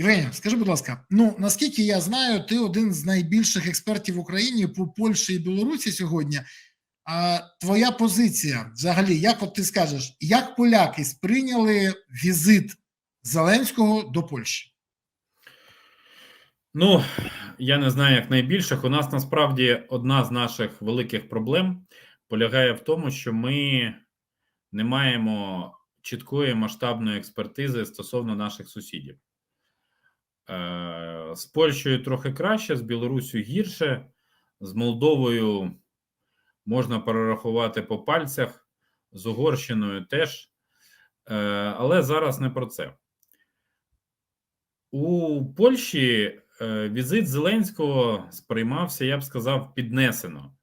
Євгенія, скажи, будь ласка, ну наскільки я знаю, ти один з найбільших експертів в Україні по Польщі і Білорусі сьогодні. А твоя позиція взагалі, як от ти скажеш, як поляки сприйняли візит Зеленського до Польщі? Ну, я не знаю, як найбільших. У нас насправді одна з наших великих проблем полягає в тому, що ми не маємо чіткої масштабної експертизи стосовно наших сусідів. Е, З Польщею трохи краще, з Білорусю гірше, з Молдовою можна перерахувати по пальцях, з Угорщиною теж. Е, Але зараз не про це. У Польщі е, візит Зеленського сприймався, я б сказав, піднесено.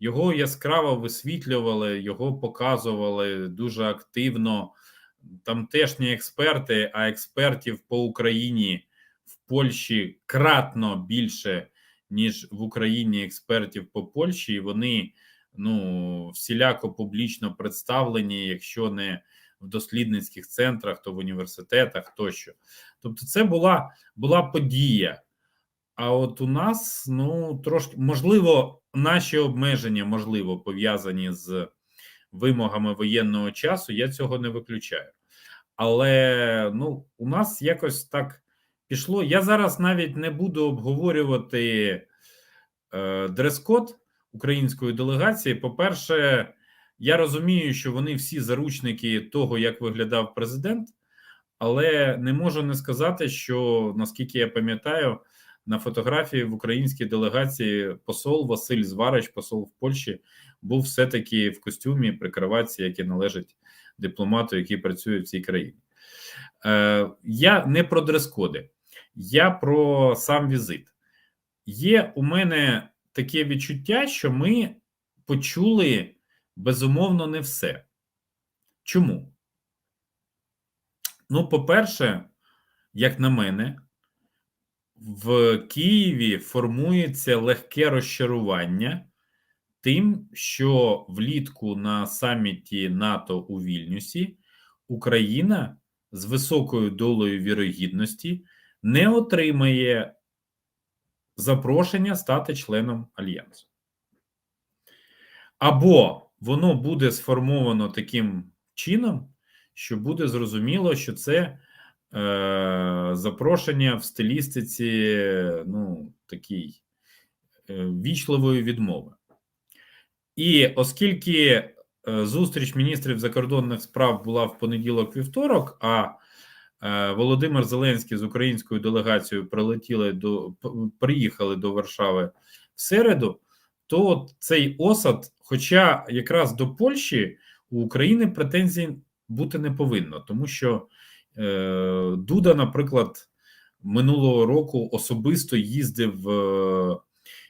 Його яскраво висвітлювали, його показували дуже активно. Тамтешні експерти, а експертів по Україні в Польщі кратно більше, ніж в Україні експертів по Польщі. І вони ну, всіляко публічно представлені, якщо не в дослідницьких центрах, то в університетах тощо. Тобто, це була, була подія. А от у нас, ну, трошки, можливо, наші обмеження, можливо, пов'язані з вимогами воєнного часу, я цього не виключаю. Але ну, у нас якось так пішло. Я зараз навіть не буду обговорювати е, дрес-код української делегації. По-перше, я розумію, що вони всі заручники того, як виглядав президент, але не можу не сказати, що наскільки я пам'ятаю, на фотографії в українській делегації посол Василь Зварич, посол в Польщі, був все-таки в костюмі при кроватці, який належить дипломату, який працює в цій країні. Е, Я не про дрес-коди, я про сам візит. Є у мене таке відчуття, що ми почули безумовно не все. Чому? Ну, по-перше, як на мене, в Києві формується легке розчарування тим, що влітку на саміті НАТО у Вільнюсі Україна з високою долею вірогідності не отримає запрошення стати членом альянсу. Або воно буде сформовано таким чином, що буде зрозуміло, що це е, запрошення в стилістиці, ну, такій е, вічливої відмови. І оскільки зустріч міністрів закордонних справ була в понеділок-вівторок, а е, Володимир Зеленський з українською делегацією прилетіли до приїхали до Варшави в середу, то цей осад, хоча якраз до Польщі у України претензій бути не повинно, тому що е, Дуда, наприклад, минулого року особисто їздив е,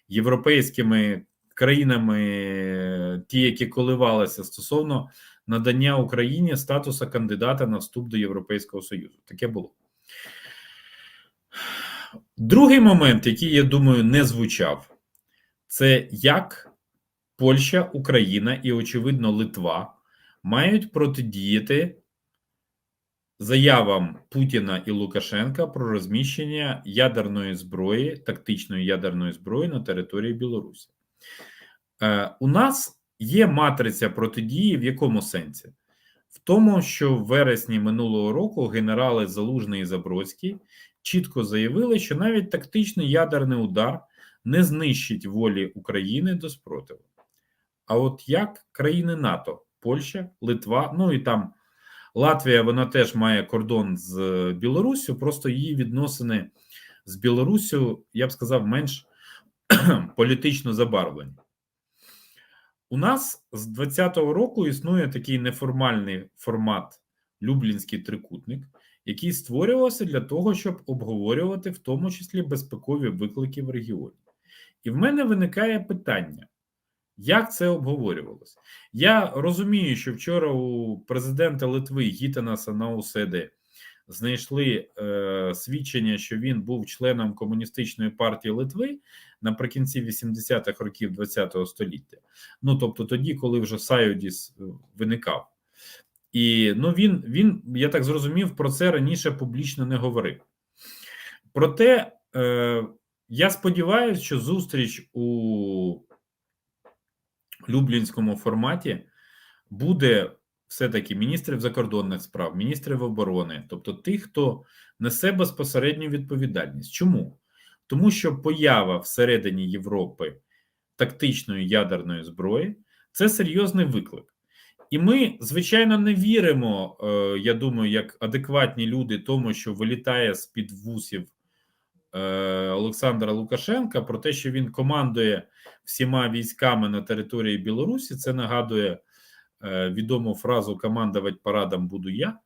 європейськими країнами, ті, які коливалися стосовно надання Україні статусу кандидата на вступ до Європейського Союзу. Таке було. Другий момент, який я думаю, не звучав, це як Польща, Україна і, очевидно, Литва мають протидіяти заявам Путіна і Лукашенка про розміщення ядерної зброї, тактичної ядерної зброї на території Білорусі. Е, У нас є матриця протидії в якому сенсі? В тому, що в вересні минулого року генерали Залужний і Забродський чітко заявили, що навіть тактичний ядерний удар не знищить волі України до спротиву. А от як країни НАТО, Польща, Литва, ну і там Латвія, вона теж має кордон з Білоруссю, просто її відносини з Білоруссю, я б сказав, менш політично забарвлені. У нас з 20-го року існує такий неформальний формат Люблінський трикутник, який створювався для того, щоб обговорювати в тому числі безпекові виклики в регіоні. І в мене виникає питання, як це обговорювалося? Я розумію, що вчора у президента Литви Гітанаса Науседи знайшли е, свідчення, що він був членом комуністичної партії Литви наприкінці 80-х років ХХ століття. Ну тобто, тоді, коли вже Сайодіс виникав. І ну він, він, я так зрозумів, про це раніше публічно не говорив. Проте е, я сподіваюся, що зустріч у Люблінському форматі буде все-таки міністрів закордонних справ, міністрів оборони, тобто тих, хто несе безпосередню відповідальність. Чому? Тому що поява всередині Європи тактичної ядерної зброї це серйозний виклик. І ми, звичайно, не віримо, е, я думаю, як адекватні люди, тому що вилітає з під вусів е, Олександра Лукашенка про те, що він командує всіма військами на території Білорусі. Це нагадує е, відому фразу командувати парадом буду я.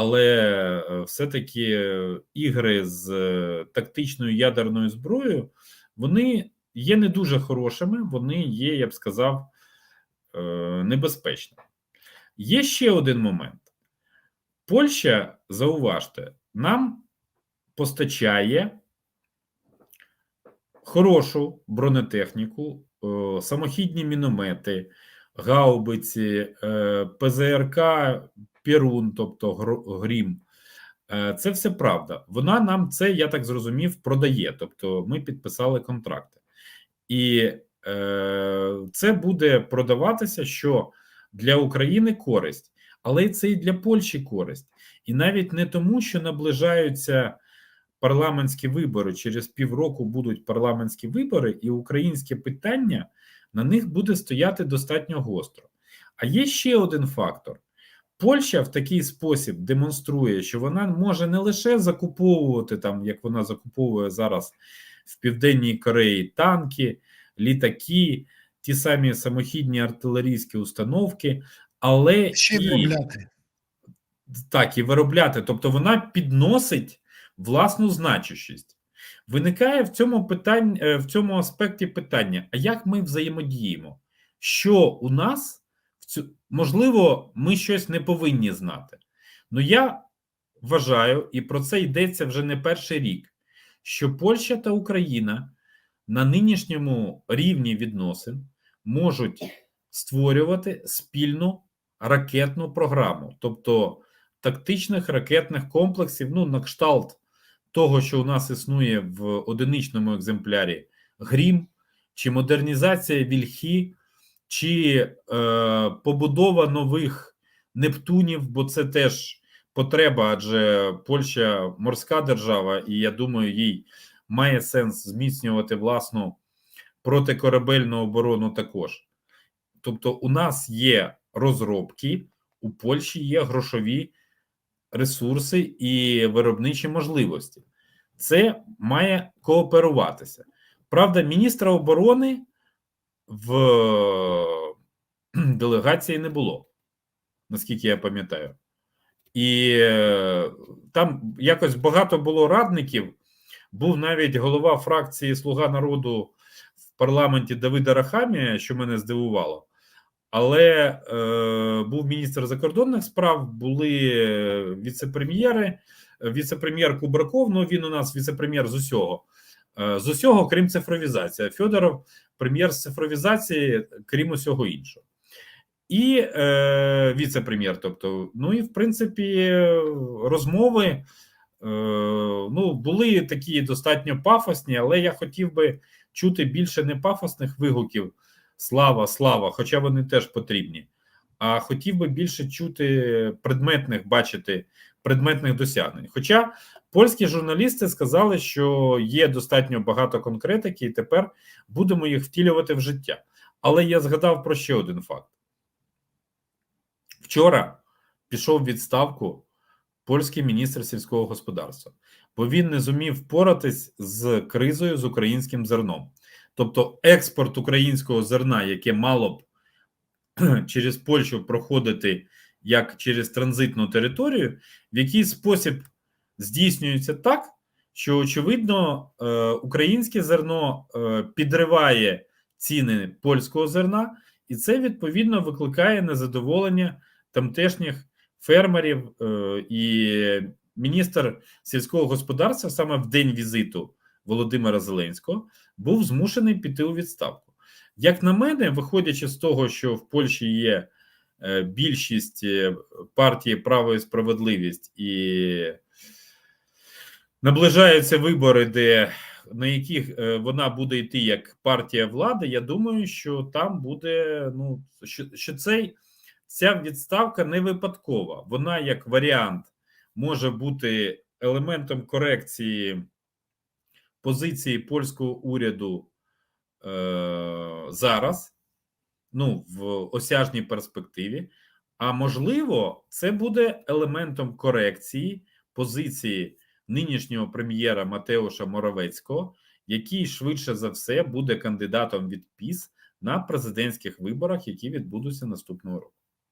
Але е, все-таки е, ігри з е, тактичною ядерною зброєю вони є не дуже хорошими, вони є, я б сказав, небезпечними. Є ще один момент. Польща, зауважте, нам постачає хорошу бронетехніку, самохідні міномети, гаубиці, ПЗРК Пірун, тобто Грім. Е, Це все правда. Вона нам це, я так зрозумів, продає. Тобто, ми підписали контракти. І е, це буде продаватися, що для України користь, але це і для Польщі користь. І навіть не тому, що наближаються парламентські вибори. Через півроку будуть парламентські вибори, і українське питання на них буде стояти достатньо гостро. А є ще один фактор. Польща в такий спосіб демонструє, що вона може не лише закуповувати там, як вона закуповує зараз в Південній Кореї танки, літаки, ті самі самохідні артилерійські установки, але Ще і, виробляти. так, і виробляти. Тобто вона підносить власну значущість. Виникає в цьому питань, е, в цьому аспекті питання: а як ми взаємодіємо? Що у нас можливо, ми щось не повинні знати. Ну я вважаю, і про це йдеться вже не перший рік, що Польща та Україна на нинішньому рівні відносин можуть створювати спільну ракетну програму, тобто тактичних ракетних комплексів, ну, на кшталт того, що у нас існує в одиничному екземплярі Грім, чи модернізація Вільхі, чи е, побудова нових Нептунів, бо це теж потреба, адже Польща морська держава, і я думаю, їй має сенс зміцнювати власну протикорабельну оборону також. Тобто, у нас є розробки, у Польщі є грошові ресурси і виробничі можливості. Це має кооперуватися. Правда, міністра оборони в делегації не було, наскільки я пам'ятаю. І е, там якось багато було радників. Був навіть голова фракції Слуга народу в парламенті Давида Рахамія, що мене здивувало. Але е, був міністр закордонних справ, були віце-прем'єри, віце-прем'єр Кубраков. Ну він у нас віце-прем'єр з усього, е, з усього, крім цифровізації. Федоров прем'єр з цифровізації, крім усього іншого. І е, віце-прем'єр. Тобто, ну і в принципі, розмови е, ну, були такі достатньо пафосні, але я хотів би чути більше не пафосних вигуків. Слава, слава, хоча вони теж потрібні. А хотів би більше чути предметних, бачити предметних досягнень. Хоча польські журналісти сказали, що є достатньо багато конкретики, і тепер будемо їх втілювати в життя. Але я згадав про ще один факт: вчора пішов в відставку польський міністр сільського господарства, бо він не зумів впоратись з кризою з українським зерном. Тобто експорт українського зерна, яке мало б через Польщу проходити як через транзитну територію, в який спосіб здійснюється так, що очевидно е, українське зерно е, підриває ціни польського зерна, і це відповідно викликає незадоволення тамтешніх фермерів е, і міністр сільського господарства саме в день візиту Володимира Зеленського був змушений піти у відставку. Як на мене, виходячи з того, що в Польщі є більшість партії право і справедливість і наближаються вибори, де на яких е, вона буде йти як партія влади. Я думаю, що там буде ну що, що цей ця відставка не випадкова. Вона як варіант може бути елементом корекції позиції польського уряду е, зараз, ну в осяжній перспективі. А можливо, це буде елементом корекції позиції нинішнього прем'єра Матеуша Моровецького, який швидше за все буде кандидатом від ПІС на президентських виборах, які відбудуться наступного року.